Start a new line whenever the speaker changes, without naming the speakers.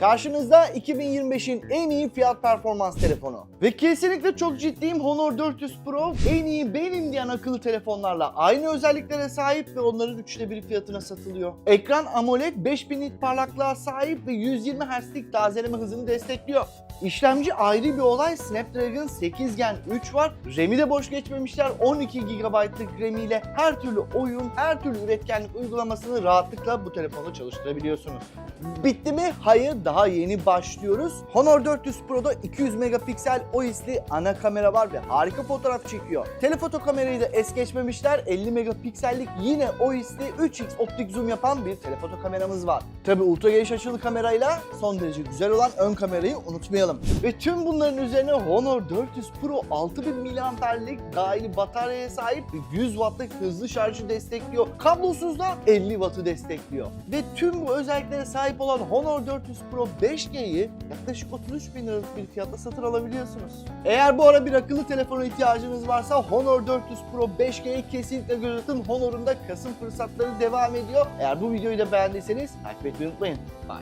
Karşınızda 2025'in en iyi fiyat performans telefonu. Ve kesinlikle çok ciddiyim Honor 400 Pro en iyi benim diyen akıllı telefonlarla aynı özelliklere sahip ve onların üçte biri fiyatına satılıyor. Ekran AMOLED 5000 nit parlaklığa sahip ve 120 Hz'lik tazeleme hızını destekliyor. İşlemci ayrı bir olay Snapdragon 8 Gen 3 var. RAM'i de boş geçmemişler. 12 GB'lık RAM ile her türlü oyun, her türlü üretkenlik uygulamasını rahatlıkla bu telefonda çalıştırabiliyorsunuz. Bitti mi? Hayır, daha yeni başlıyoruz. Honor 400 Pro'da 200 megapiksel OIS'li ana kamera var ve harika fotoğraf çekiyor. Telefoto kamerayı da es geçmemişler. 50 megapiksellik yine OIS'li 3x optik zoom yapan bir telefoto kameramız var. Tabi ultra geniş açılı kamerayla son derece güzel olan ön kamerayı unutmayalım. Ve tüm bunların üzerine Honor 400 Pro 6000 mAh'lik dahili bataryaya sahip ve 100 Watt'lık hızlı şarjı destekliyor. Kablosuz da 50 Watt'ı destekliyor. Ve tüm bu özelliklere sahip olan Honor 400 Pro 5G'yi yaklaşık 33 bin liralık bir fiyatla satın alabiliyorsunuz. Eğer bu ara bir akıllı telefona ihtiyacınız varsa Honor 400 Pro 5G'yi kesinlikle göz atın. Honor'un da Kasım fırsatları devam ediyor. Eğer bu videoyu da beğendiyseniz takip etmeyi unutmayın. Bye.